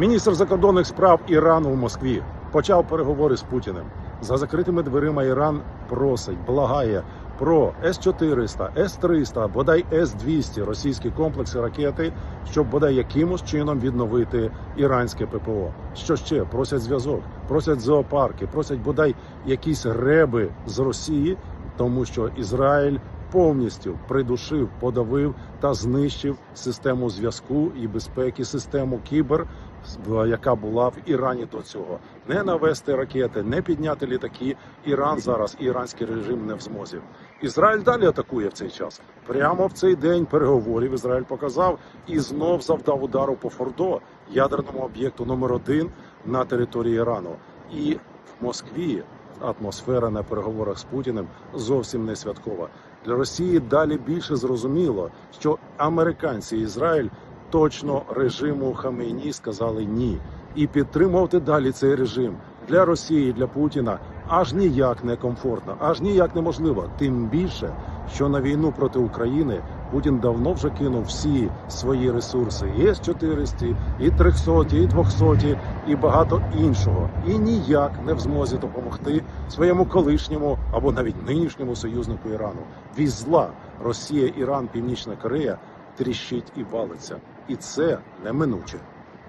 Міністр закордонних справ Ірану в Москві почав переговори з Путіним. За закритими дверима Іран просить, благає про С-400, С-300, бодай С-200 російські комплекси ракети, щоб бодай якимось чином відновити іранське ППО. Що ще просять зв'язок, просять зоопарки, просять бодай якісь реби з Росії, тому що Ізраїль повністю придушив, подавив та знищив систему зв'язку і безпеки, систему кібер, яка була в Ірані до цього. Не навести ракети, не підняти літаки. Іран зараз, іранський режим не в змозі. Ізраїль далі атакує в цей час. Прямо в цей день переговорів Ізраїль показав і знов завдав удару по Фордо, ядерному об'єкту номер один на території Ірану. І в Москві атмосфера на переговорах з Путіним зовсім не святкова. Для Росії далі більше зрозуміло, що американці і Ізраїль точно режиму Хамейні сказали ні, і підтримувати далі цей режим для Росії, і для Путіна аж ніяк не комфортно, аж ніяк неможливо. Тим більше, що на війну проти України Путін давно вже кинув всі свої ресурси: і С-400, і 300, і 200, і багато іншого, і ніяк не в змозі допомогти своєму колишньому або навіть нинішньому союзнику Ірану. Вісь зла Росія, Іран, Північна Корея тріщить і валиться, і це неминуче.